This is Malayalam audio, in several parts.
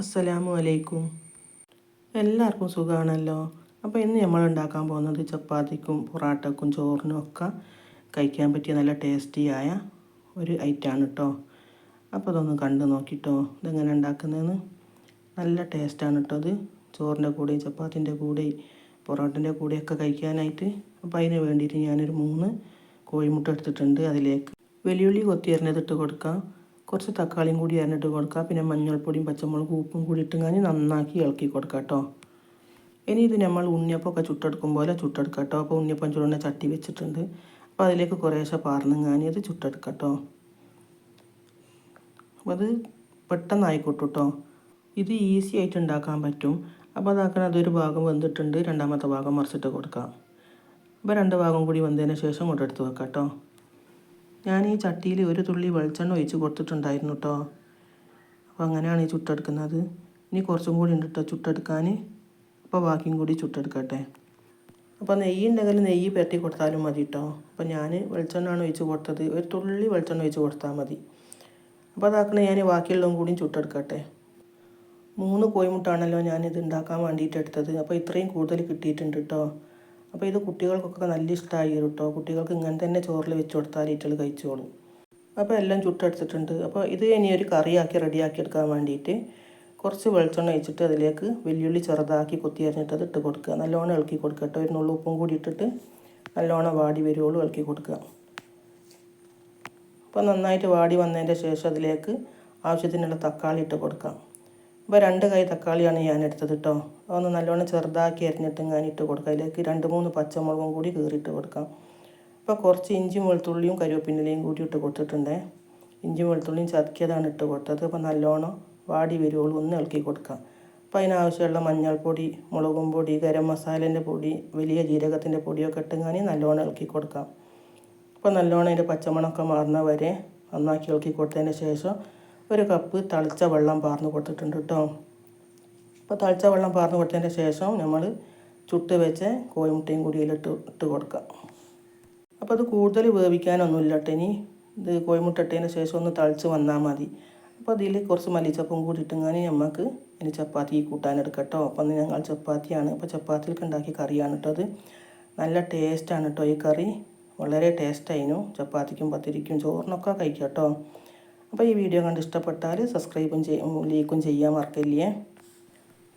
അസ്സലാമു അലൈക്കും. എല്ലാവർക്കും സുഖമാണല്ലോ അപ്പോൾ ഇന്ന് നമ്മൾ ഉണ്ടാക്കാൻ പോകുന്നത് ചപ്പാത്തിക്കും പൊറാട്ടക്കും ചോറിനും ഒക്കെ കഴിക്കാൻ പറ്റിയ നല്ല ടേസ്റ്റിയായ ഒരു ഐറ്റാണ് കേട്ടോ അപ്പോൾ അതൊന്ന് കണ്ടു നോക്കിട്ടോ. ഇതെങ്ങനെ ഉണ്ടാക്കുന്നതെന്ന്. നല്ല ടേസ്റ്റാണ് കേട്ടോ അത് ചോറിന്റെ കൂടെയും ചപ്പാത്തിന്റെ കൂടെയും പൊറോട്ടന്റെ കൂടെയൊക്കെ കഴിക്കാനായിട്ട്. അപ്പോൾ അതിന് വേണ്ടിയിട്ട് ഞാനൊരു മൂന്ന് കോഴിമുട്ട എടുത്തിട്ടുണ്ട് അതിലേക്ക്. വെല്ലുവിളി കൊത്തി അരിഞ്ഞതിട്ട് കൊടുക്കാം. കുറച്ച് തക്കാളിയും കൂടി അരിഞ്ഞിട്ട് കൊടുക്കുക പിന്നെ മഞ്ഞൾപ്പൊടിയും പച്ചമുളകും ഉപ്പും കൂടി ഇട്ടുങ്ങാനി നന്നാക്കി ഇളക്കി കൊടുക്കുക കേട്ടോ. ഇനി ഇത് നമ്മൾ ഉണ്ണിയപ്പമൊക്കെ ചുട്ടെടുക്കും പോലെ ചുട്ടെടുക്കുക കേട്ടോ. അപ്പോൾ ഉണ്ണിയപ്പം ചുടുന്ന ചട്ടി വെച്ചിട്ടുണ്ട്. അപ്പോൾ അതിലേക്ക് കുറേശ്ശെ പാർന്നുങ്ങാനി അത് ചുട്ടെടുക്കുക കേട്ടോ. അപ്പോൾ അത് പെട്ടെന്ന് ആയിക്കോട്ടെ കേട്ടോ. ഇത് ഈസി ആയിട്ട് ഉണ്ടാക്കാൻ പറ്റും. അപ്പോൾ അതാക്കാൻ അതൊരു ഭാഗം വെന്തിട്ടുണ്ട്. രണ്ടാമത്തെ ഭാഗം മറിച്ചിട്ട് കൊടുക്കാം. അപ്പോൾ രണ്ട് ഭാഗം കൂടി വന്നതിന് ശേഷം കൊണ്ടെടുത്ത് വെക്കാം കേട്ടോ. ഞാൻ ഈ ചട്ടിയിൽ ഒരു തുള്ളി വെളിച്ചെണ്ണ ഒഴിച്ച് കൊടുത്തിട്ടുണ്ടായിരുന്നു കേട്ടോ അപ്പോൾ അങ്ങനെയാണ് ഈ ചുട്ടെടുക്കുന്നത്. ഇനി കുറച്ചും കൂടി ഉണ്ട് കേട്ടോ ചുട്ടെടുക്കാൻ അപ്പോൾ ബാക്കിയും കൂടി ചുട്ടെടുക്കട്ടെ. അപ്പോൾ നെയ്യ് ഉണ്ടെങ്കിൽ നെയ്യ് പെരട്ടി കൊടുത്താലും മതി കേട്ടോ അപ്പോൾ ഞാൻ വെളിച്ചെണ്ണയാണ് ഒഴിച്ച് കൊടുത്തത്. ഒരു തുള്ളി വെളിച്ചെണ്ണ ഒഴിച്ച് കൊടുത്താൽ മതി. അപ്പോൾ അതാക്കണ ഞാൻ ബാക്കിയുള്ളതും കൂടി ചുട്ടെടുക്കട്ടെ. മൂന്ന് കോഴിമുട്ടാണല്ലോ ഞാനിത് ഉണ്ടാക്കാൻ വേണ്ടിയിട്ട് എടുത്തത്. അപ്പോൾ ഇത്രയും കൂടുതൽ കിട്ടിയിട്ടുണ്ട് കേട്ടോ അപ്പോൾ ഇത് കുട്ടികൾക്കൊക്കെ നല്ല ഇഷ്ടമായി കേട്ടോ കുട്ടികൾക്ക് ഇങ്ങനെ തന്നെ ചോറിൽ വെച്ച് കൊടുത്താൽ ഈറ്റൾ കഴിച്ചോളും. അപ്പോൾ എല്ലാം ചുട്ടെടുത്തിട്ടുണ്ട് അപ്പോൾ ഇത് ഇനി ഒരു കറിയാക്കി റെഡിയാക്കി എടുക്കാൻ വേണ്ടിയിട്ട് കുറച്ച് വെളിച്ചെണ്ണ ഒഴിച്ചിട്ട് അതിലേക്ക് വെല്ലുള്ളി ചെറുതാക്കി കൊത്തി അരിഞ്ഞിട്ട് അത് ഇട്ട് കൊടുക്കുക. നല്ലോണം ഇളക്കി കൊടുക്കുക കേട്ടോ. ഒരു നുള്ളു ഉപ്പും കൂടി ഇട്ടിട്ട് നല്ലോണം വാടി വരുവോളും ഇളക്കി കൊടുക്കുക. അപ്പോൾ നന്നായിട്ട് വാടി വന്നതിന്റെ ശേഷം അതിലേക്ക് ആവശ്യത്തിനുള്ള തക്കാളി ഇട്ട് കൊടുക്കാം. അപ്പോൾ രണ്ട് കൈ തക്കാളിയാണ് ഞാൻ എടുത്തത് കേട്ടോ അതൊന്ന് നല്ലോണം ചെറുതാക്കി അരിഞ്ഞിട്ട് ഞാൻ ഇട്ട് കൊടുക്കാം. അതിലേക്ക് രണ്ട് മൂന്ന് പച്ചമുളകും കൂടി കീറിയിട്ട് കൊടുക്കാം. ഇപ്പോൾ കുറച്ച് ഇഞ്ചി വെളുത്തുള്ളിയും കരിവേപ്പിന്റെലയും കൂടി ഇട്ട് കൊടുത്തിട്ടുണ്ട്. ഇഞ്ചി വെളുത്തുള്ളിയും ചതക്കിയതാണ് ഇട്ട് കൊടുത്തത്. അപ്പോൾ നല്ലോണം വാടി വരുവുള്ളൂ. ഒന്ന് ഇളക്കി കൊടുക്കാം. അപ്പോൾ അതിനാവശ്യമുള്ള മഞ്ഞൾപ്പൊടി മുളകും പൊടി ഗരം മസാലേന്റെ പൊടി വലിയ ജീരകത്തിന്റെ പൊടിയൊക്കെ ഇട്ടുങ്ങാനി നല്ലോണം ഇളക്കി കൊടുക്കാം. അപ്പോൾ നല്ലോണം അതിന്റെ പച്ചമണമൊക്കെ മാറുന്ന വരെ നന്നാക്കി ഇളക്കി കൊടുത്തതിന് ശേഷം ഒരു കപ്പ് തളിച്ച വെള്ളം പാർന്ന് കൊടുത്തിട്ടുണ്ട് കേട്ടോ അപ്പോൾ തളിച്ച വെള്ളം പാർന്ന് കൊടുത്തതിന്റെ ശേഷം നമ്മൾ ചുട്ട് വെച്ച് കോഴിമുട്ടയും കുടിയിലിട്ട് ഇട്ട് കൊടുക്കുക അപ്പോൾ അത് കൂടുതൽ വേവിക്കാനൊന്നുമില്ല കേട്ടോ ഇനി. ഇത് കോഴിമുട്ട ഇട്ടതിന് ശേഷം ഒന്ന് തളിച്ച് വന്നാൽ മതി. അപ്പോൾ അതിൽ കുറച്ച് മല്ലിച്ചപ്പും കൂടി ഇട്ടെങ്കിൽ നമുക്ക് ഇനി ചപ്പാത്തി കൂട്ടാനെടുക്കാം കേട്ടോ അപ്പം ഞങ്ങൾ ചപ്പാത്തിയാണ്. അപ്പോൾ ചപ്പാത്തിയിലേക്ക് ഉണ്ടാക്കിയ കറിയാണ് കേട്ടോ അത്. നല്ല ടേസ്റ്റാണ് കേട്ടോ ഈ കറി. വളരെ ടേസ്റ്റായിരുന്നു ചപ്പാത്തിക്കും പത്തിരിക്കും ചോറിനൊക്കെ കഴിക്കാം കേട്ടോ അപ്പോൾ ഈ വീഡിയോ കണ്ട് ഇഷ്ടപ്പെട്ടാൽ സബ്സ്ക്രൈബും ചെയ്യും ലൈക്കും ചെയ്യാൻ മറക്കില്ലേ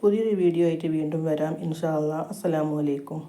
പുതിയൊരു വീഡിയോ ആയിട്ട് വീണ്ടും വരാം. ഇൻഷാ അല്ലാ അസ്സലാമു അലൈക്കും.